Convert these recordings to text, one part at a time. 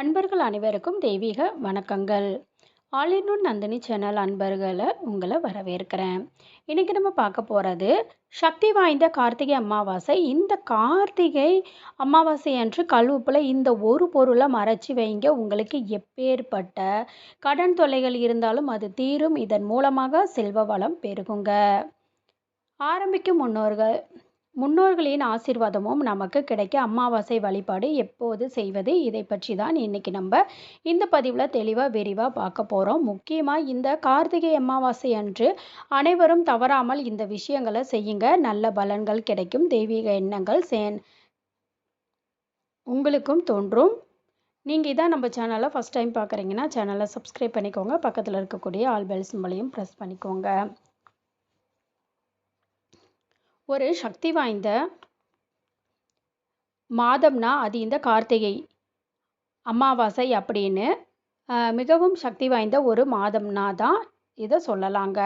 அன்பர்கள் அனைவருக்கும் தெய்வீக வணக்கங்கள். ஆலினுன் நந்தினி சேனல் அன்பர்களை உங்களை வரவேற்கிறேன். இன்றைக்கி நம்ம பார்க்க போகிறது சக்தி வாய்ந்த கார்த்திகை அமாவாசை. இந்த கார்த்திகை அமாவாசை அன்று கழுவுப்பில் இந்த ஒரு பொருளை மறைச்சி வைங்க. உங்களுக்கு எப்பேற்பட்ட கடன் தொல்லைகள் இருந்தாலும் அது தீரும். இதன் மூலமாக செல்வ வளம் பெருகுங்க. ஆரம்பிக்கும் முன்னோர்கள் முன்னோர்களின் ஆசீர்வாதமும் நமக்கு கிடைக்க அமாவாசை வழிபாடு எப்போது செய்வது? இதை பற்றி தான் இன்றைக்கி நம்ம இந்த பதிவில் தெளிவாக விரிவாக பார்க்க போகிறோம் முக்கியமாக இந்த கார்த்திகை அமாவாசை அன்று அனைவரும் தவறாமல் இந்த விஷயங்களை செய்யுங்க. நல்ல பலன்கள் கிடைக்கும். தெய்வீக எண்ணங்கள் சேன் உங்களுக்கும் தோன்றும். நீங்கள் இதான் நம்ம சேனலை ஃபஸ்ட் டைம் பார்க்குறீங்கன்னா சேனலை சப்ஸ்கிரைப் பண்ணிக்கோங்க. பக்கத்தில் இருக்கக்கூடிய ஆல் பெல் சிம்பளையும் ப்ரெஸ் பண்ணிக்கோங்க. ஒரு சக்தி வாய்ந்த மாதம்னா அது இந்த கார்த்திகை அமாவாசை அப்படின்னு மிகவும் சக்தி வாய்ந்த ஒரு மாதம்னா தான் இதை சொல்லலாங்க.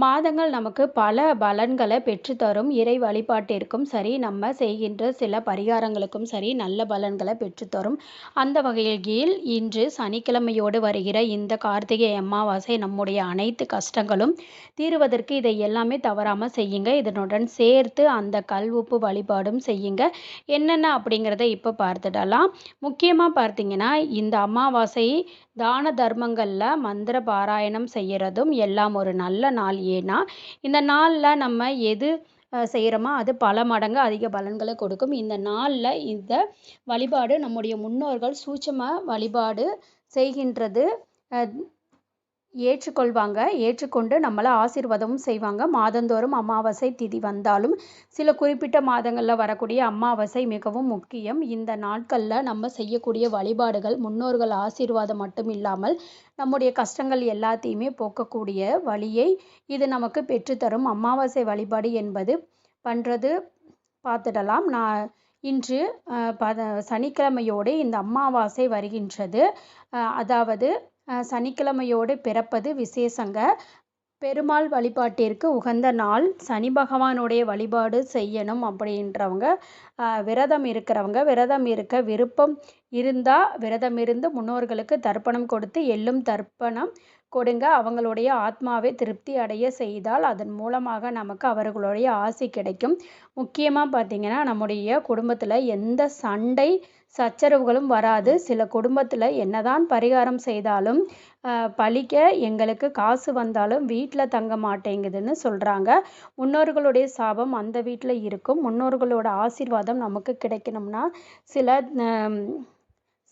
மாதங்கள் நமக்கு பல பலன்களை பெற்றுத்தரும் இறை வழிபாட்டிற்கும் சரி நம்ம செய்கின்ற சில பரிகாரங்களுக்கும் சரி நல்ல பலன்களை பெற்றுத்தரும் அந்த வகையில் இன்று சனிக்கிழமையோடு வருகிற இந்த கார்த்திகை அமாவாசை நம்முடைய அனைத்து கஷ்டங்களும் தீருவதற்கு இதை எல்லாமே தவறாமல் செய்யுங்க. இதனுடன் சேர்த்து அந்த கல் உப்பு வழிபாடும் செய்யுங்க. என்னென்ன அப்படிங்கிறத இப்போ பார்த்துடலாம். முக்கியமாக பார்த்தீங்கன்னா இந்த அமாவாசை தான தர்மங்களில் மந்திர பாராயணம் செய்கிறதும் எல்லாம் ஒரு நல்ல நாள் ஏன்னா இந்த நாளில் நம்ம எது செய்கிறோமோ அது பல மடங்கு அதிக பலன்களை கொடுக்கும். இந்த நாளில் இந்த வழிபாடு நம்முடைய முன்னோர்கள் சூட்சமாக வழிபாடு செய்கின்றது. ஏற்றுக்கொள்வாங்க. ஏற்றுக்கொண்டு நம்மளை ஆசீர்வாதமும் செய்வாங்க. மாதந்தோறும் அமாவாசை திதி வந்தாலும் சில குறிப்பிட்ட மாதங்களில் வரக்கூடிய அமாவாசை மிகவும் முக்கியம். இந்த நாட்களில் நம்ம செய்யக்கூடிய வழிபாடுகள் முன்னோர்கள் ஆசீர்வாதம் மட்டும் இல்லாமல் நம்முடைய கஷ்டங்கள் எல்லாத்தையுமே போக்கக்கூடிய வழியை இது நமக்கு பெற்றுத்தரும். அமாவாசை வழிபாடு என்பது பண்ணுறது பார்த்துடலாம். நான் இன்று பத சனிக்கிழமையோடு இந்த அமாவாசை வருகின்றது. அதாவது சனிக்கிழமையோடு பிறப்பது விசேஷங்க. பெருமாள் வழிபாட்டிற்கு உகந்த நாள். சனி பகவானுடைய வழிபாடு செய்யணும் அப்படின்றவங்க. விரதம் இருக்கிறவங்க. விரதம் இருக்க விருப்பம் இருந்தால் விரதம் இருந்து முன்னோர்களுக்கு தர்ப்பணம் கொடுத்து எள்ளும் தர்ப்பணம் கொடுங்க. அவங்களுடைய ஆத்மாவை திருப்தி அடைய செய்தால் அதன் மூலமாக நமக்கு அவர்களுடைய ஆசி கிடைக்கும். முக்கியமாக பார்த்திங்கன்னா நம்முடைய குடும்பத்தில் எந்த சண்டை சச்சரவுகளும் வராது. சில குடும்பத்தில் என்னதான் பரிகாரம் செய்தாலும் பழிக்க எங்களுக்கு காசு வந்தாலும் வீட்டில் தங்க மாட்டேங்குதுன்னு சொல்கிறாங்க முன்னோர்களுடைய சாபம் அந்த வீட்டில் இருக்கும். முன்னோர்களோட ஆசீர்வாதம் நமக்கு கிடைக்கணும்னா சில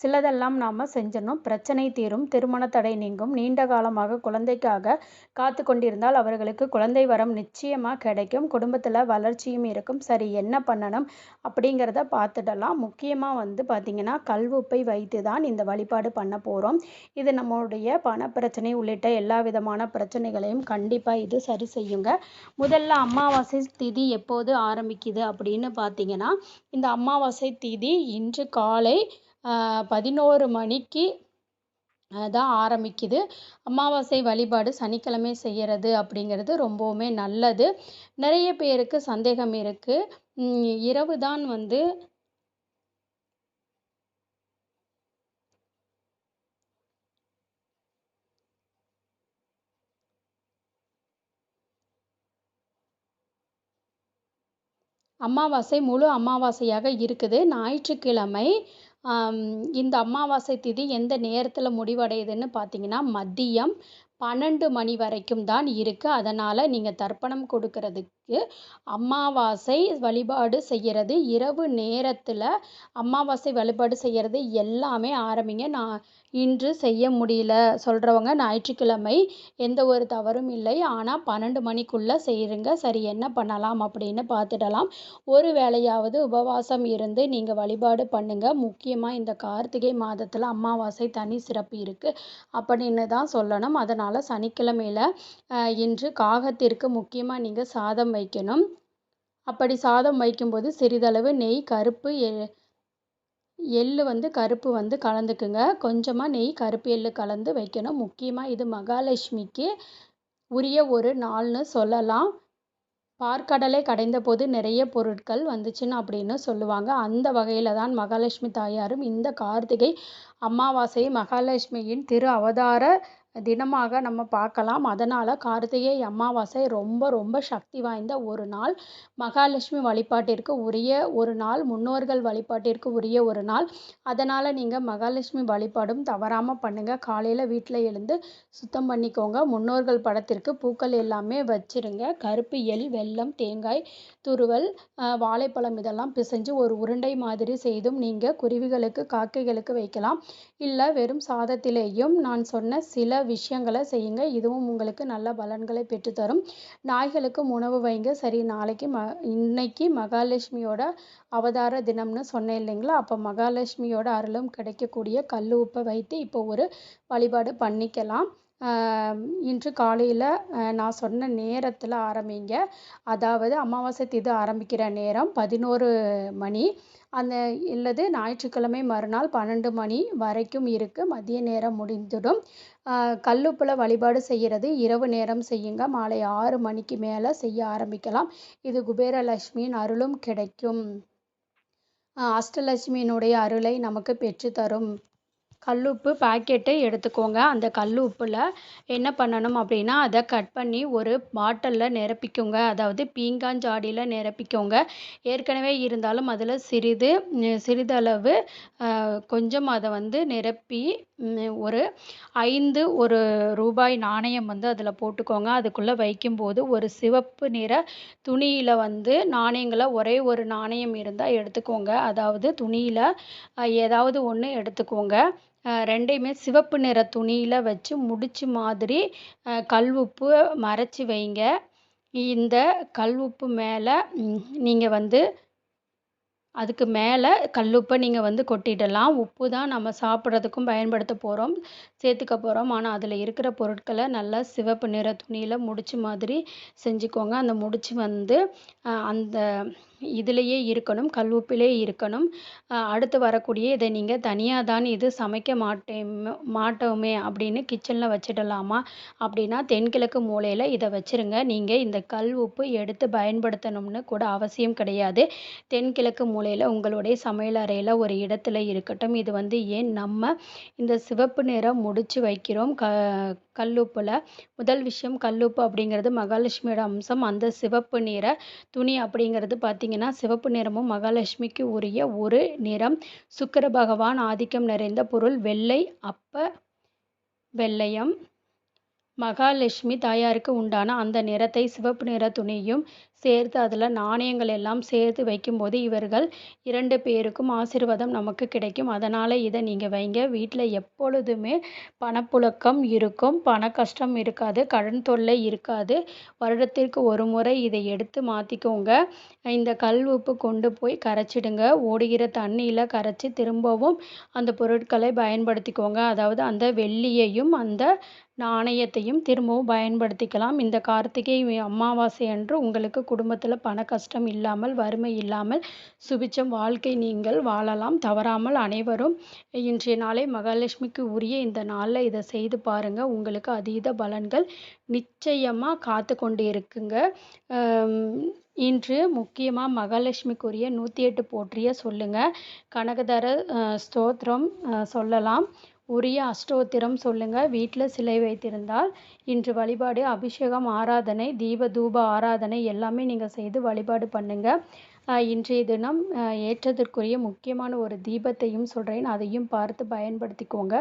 சிலதெல்லாம் நாம் செஞ்சிடணும். பிரச்சனை தீரும் திருமண தடை நீங்கும். நீண்ட காலமாக குழந்தைக்காக காத்து கொண்டிருந்தால் அவர்களுக்கு குழந்தை வரம் நிச்சயமாக கிடைக்கும். குடும்பத்தில் வளர்ச்சியும் இருக்கும். சரி என்ன பண்ணணும் அப்படிங்கிறத பார்த்துடலாம். முக்கியமாக வந்து பார்த்திங்கன்னா கல்வுப்பை வைத்து தான் இந்த வழிபாடு பண்ண போகிறோம் இது நம்மளுடைய பண பிரச்சனை உள்ளிட்ட எல்லா விதமான பிரச்சனைகளையும் கண்டிப்பாக இது சரி செய்யுங்க. முதல்ல அமாவாசை திதி எப்போது ஆரம்பிக்குது அப்படின்னு பார்த்தீங்கன்னா இந்த அமாவாசை திதி இன்று காலை பதினோரு மணிக்கு தான் ஆரம்பிக்குது. அமாவாசை வழிபாடு சனிக்கிழமை செய்கிறது அப்படிங்கிறது ரொம்பவுமே நல்லது. நிறைய பேருக்கு சந்தேகம் இருக்குது இரவு தான் வந்து அமாவாசை முழு அமாவாசையாக இருக்குது. ஞாயிற்றுக்கிழமை இந்த அமாவாசை திதி எந்த நேரத்தில் முடிவடையுதுன்னு பார்த்தீங்கன்னா மதியம் பன்னெண்டு மணி வரைக்கும் தான் இருக்குது அதனால் நீங்கள் தர்ப்பணம் கொடுக்கறதுக்கு அமாவாசை வழிபாடு செய்கிறது இரவு நேரத்தில் அமாவாசை வழிபாடு செய்கிறது எல்லாமே ஆரம்பிங்க. நான் இன்று செய்ய முடியல சொல்கிறவங்க ஞாயிற்றுக்கிழமை எந்த ஒரு தவறும் இல்லை. ஆனால் பன்னெண்டு மணிக்குள்ளே செய்யுங்க சரி என்ன பண்ணலாம் அப்படின்னு பார்த்துடலாம். ஒரு வேளையாவது உபவாசம் இருந்து நீங்கள் வழிபாடு பண்ணுங்கள் முக்கியமாக இந்த கார்த்திகை மாதத்தில் அமாவாசை தனி சிறப்பு இருக்குது அப்படின்னு தான் சொல்லணும். அதனால் சனிக்கிழமையில் இன்று காகத்திற்கு முக்கியமாக நீங்கள் சாதம் வைக்கணும். அப்படி சாதம் வைக்கும்போது சிறிதளவு நெய் கருப்பு எள்ளு வந்து கருப்பு வந்து கலந்துக்குங்க. கொஞ்சமாக நெய் கருப்பு எள்ளு கலந்து வைக்கணும். முக்கியமாக இது மகாலட்சுமிக்கு உரிய ஒரு நாள்னு சொல்லலாம். பாற்கடலை கடைந்தபோது நிறைய பொருட்கள் வந்துச்சுன்னு அப்படின்னு சொல்லுவாங்க. அந்த வகையில் தான் மகாலட்சுமி தாயாரும் இந்த கார்த்திகை அமாவாசையை மகாலட்சுமியின் திரு அவதார தினமாக நம்ம பார்க்கலாம். அதனால் கார்த்திகை அமாவாசை ரொம்ப ரொம்ப சக்தி வாய்ந்த ஒரு நாள். மகாலட்சுமி வழிபாட்டிற்கு உரிய ஒரு நாள். முன்னோர்கள் வழிபாட்டிற்கு உரிய ஒரு நாள். அதனால் நீங்கள் மகாலட்சுமி வழிபாடும் தவறாமல் பண்ணுங்கள் காலையில் வீட்டில் எழுந்து சுத்தம் பண்ணிக்கோங்க. முன்னோர்கள் படத்திற்கு பூக்கள் எல்லாமே வச்சிருங்க. கருப்பு எள் வெல்லம் தேங்காய் துருவல் வாழைப்பழம் இதெல்லாம் பிசைஞ்சு ஒரு உருண்டை மாதிரி செய்தும் நீங்கள் குருவிகளுக்கு காக்கைகளுக்கு வைக்கலாம். இல்லை வெறும் சாதத்திலேயும் நான் சொன்ன சில விஷயங்களை செய்யுங்க. இதுவும் உங்களுக்கு நல்ல பலன்களை பெற்றுத்தரும். நாய்களுக்கும் உணவு வைங்க. சரி நாளைக்கு ம இன்னைக்கு மகாலட்சுமியோட அவதார தினம்னு சொன்னேன் இல்லைங்களா? அப்போ மகாலட்சுமியோட அருளும் கிடைக்கக்கூடிய கல் உப்பை வைத்து இப்போ ஒரு வழிபாடு பண்ணிக்கலாம். இன்று காலையில் நான் சொன்ன நேரத்தில் ஆரம்பிங்க. அதாவது அமாவாசை தீது ஆரம்பிக்கிற நேரம் பதினோரு மணி. அந்த இல்லது ஞாயிற்றுக்கிழமை மறுநாள் பன்னெண்டு மணி வரைக்கும் இருக்குது மதிய நேரம் முடிந்துடும். கல்லுப்பில் வழிபாடு செய்கிறது இரவு நேரம் செய்யுங்க. மாலை ஆறு மணிக்கு மேலே செய்ய ஆரம்பிக்கலாம். இது குபேரலட்சுமியின் அருளும் கிடைக்கும். அஷ்டலட்சுமியினுடைய அருளை நமக்கு பெற்றுத்தரும். கல்லுப்பு பாக்கெட்டு எடுத்துக்கோங்க. அந்த கல் உப்பில் என்ன பண்ணணும் அப்படின்னா அதை கட் பண்ணி ஒரு பாட்டிலில் நிரப்பிக்கோங்க. அதாவது பீங்கான் ஜாடியில் நிரப்பிக்கோங்க. ஏற்கனவே இருந்தாலும் அதில் சிறிது சிறிதளவு கொஞ்சம் அதை வந்து நிரப்பி ஒரு ஐந்து ஒரு ரூபாய் நாணயம் வந்து அதில் போட்டுக்கோங்க. அதுக்குள்ளே வைக்கும்போது ஒரு சிவப்பு நிற துணியில் வந்து நாணயங்களை ஒரே ஒரு நாணயம் இருந்தால் எடுத்துக்கோங்க. அதாவது துணியில் ஏதாவது ஒன்று எடுத்துக்கோங்க. ரெண்டையுமே சிவப்பு நிற துணியில் வச்சு முடிச்சு மாதிரி கல் உப்பு மறைச்சி வைங்க. இந்த கல் உப்பு மேலே நீங்கள் வந்து அதுக்கு மேலே கல்லுப்பை நீங்கள் வந்து கொட்டிடலாம். உப்பு தான் நம்ம சாப்பிட்றதுக்கும் பயன்படுத்த போகிறோம் சேர்த்துக்க போகிறோம் ஆனால் அதில் இருக்கிற பொருட்களை நல்லா சிவப்பு நிற துணியில் முடிச்சு மாதிரி செஞ்சுக்கோங்க. அந்த முடிச்சு வந்து அந்த இதுலேயே இருக்கணும் கல்லுப்பிலே இருக்கணும். அடுத்து வரக்கூடிய இதை நீங்கள் தனியாக தான் இது சமைக்க மாட்டேன் மாட்டோமே அப்படின்னு கிச்சனில் வச்சிடலாமா? அப்படின்னா தென்கிழக்கு மூலையில் இதை வச்சுருங்க. நீங்கள் இந்த கல் உப்பு எடுத்து பயன்படுத்தணும்னு கூட அவசியம் கிடையாது. தென்கிழக்கு மூலையில் உங்களுடைய சமையல் அறையில் ஒரு இடத்துல இருக்கட்டும். இது வந்து ஏன் நம்ம இந்த சிவப்பு நிறம் முடிச்சு வைக்கிறோம்? க கல்லுப்பில். முதல் விஷயம் கல்லுப்பு அப்படிங்கிறது மகாலட்சுமியோட அம்சம். அந்த சிவப்பு நிற துணி அப்படிங்கிறது பார்த்திங்கன்னா சிவப்பு நிறமும் மகாலட்சுமிக்கு உரிய ஒரு நிறம். சுக்கர பகவான் ஆதிக்கம் நிறைந்த பொருள் வெள்ளை அப்ப வெள்ளையம். மகாலட்சுமி தாயாருக்கு உண்டான அந்த நிறத்தை சிவப்பு நிற துணியும் சேர்த்து அதில் நாணயங்கள் எல்லாம் சேர்த்து வைக்கும்போது இவர்கள் இரண்டு பேருக்கும் ஆசீர்வாதம் நமக்கு கிடைக்கும். அதனால் இதை நீங்கள் வைங்க. வீட்டில் எப்பொழுதுமே பணப்புழக்கம் இருக்கும். பண கஷ்டம் இருக்காது. கடன் தொல்லை இருக்காது. வருடத்திற்கு ஒரு முறை இதை எடுத்து மாற்றிக்கோங்க இந்த கல் உப்பு கொண்டு போய் கரைச்சிடுங்க. ஓடுகிற தண்ணியில் கரைச்சி திரும்பவும் அந்த பொருட்களை பயன்படுத்திக்கோங்க. அதாவது அந்த வெள்ளியையும் அந்த நாணயத்தையும் திரும்பவும் பயன்படுத்திக்கலாம். இந்த கார்த்திகை அமாவாசை அன்று உங்களுக்கு குடும்பத்தில் பண கஷ்டம் இல்லாமல் வறுமை இல்லாமல் சுபிச்சம் வாழ்க்கை நீங்கள் வாழலாம். தவறாமல் அனைவரும் இன்றைய நாளை மகாலட்சுமிக்கு உரிய இந்த நாளில் இதை செய்து பாருங்கள் உங்களுக்கு அதீத பலன்கள் நிச்சயமாக காத்து கொண்டு இருக்குங்க. இன்று முக்கியமாக மகாலட்சுமிக்குரிய நூற்றி எட்டு போற்றிய சொல்லுங்கள் கனகதர ஸ்தோத்திரம் சொல்லலாம். உரிய அஷ்டோத்திரம் சொல்லுங்கள் வீட்டில் சிலை வைத்திருந்தால் இன்று வழிபாடு அபிஷேகம் ஆராதனை தீப தூப ஆராதனை எல்லாமே நீங்கள் செய்து வழிபாடு பண்ணுங்கள் இன்றைய தினம் ஏற்றதற்குரிய முக்கியமான ஒரு தீபத்தையும் சொல்கிறேன் அதையும் பார்த்து பயன்படுத்திக்கோங்க.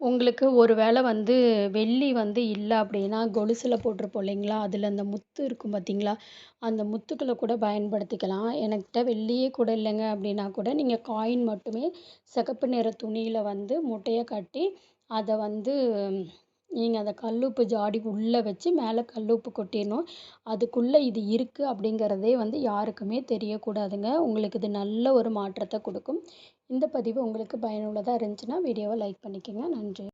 உங்களுக்கு ஒரு வேளை வந்து வெள்ளி வந்து இல்லை அப்படின்னா கொலுசில் போட்டிருப்போம் இல்லைங்களா? அதில் அந்த முத்து இருக்கும் பார்த்தீங்களா அந்த முத்துக்களை கூட பயன்படுத்திக்கலாம். எனக்கிட்ட வெள்ளியே கூட இல்லைங்க அப்படின்னா கூட நீங்கள் காயின் மட்டுமே சிகப்பு நிற துணியில் வந்து மூட்டையாக கட்டி அதை வந்து நீங்கள் அந்த கல்லுப்பு ஜாடி உள்ளே வச்சு மேலே கல்லுப்பு கொட்டிடணும். அதுக்குள்ளே இது இருக்குது அப்படிங்கிறதே வந்து யாருக்குமே தெரியக்கூடாதுங்க. உங்களுக்கு இது நல்ல ஒரு மாற்றத்தை கொடுக்கும். இந்த பதிவு உங்களுக்கு பயனுள்ளதாக இருந்துச்சுன்னா வீடியோவை லைக் பண்ணிக்கோங்க. நன்றி.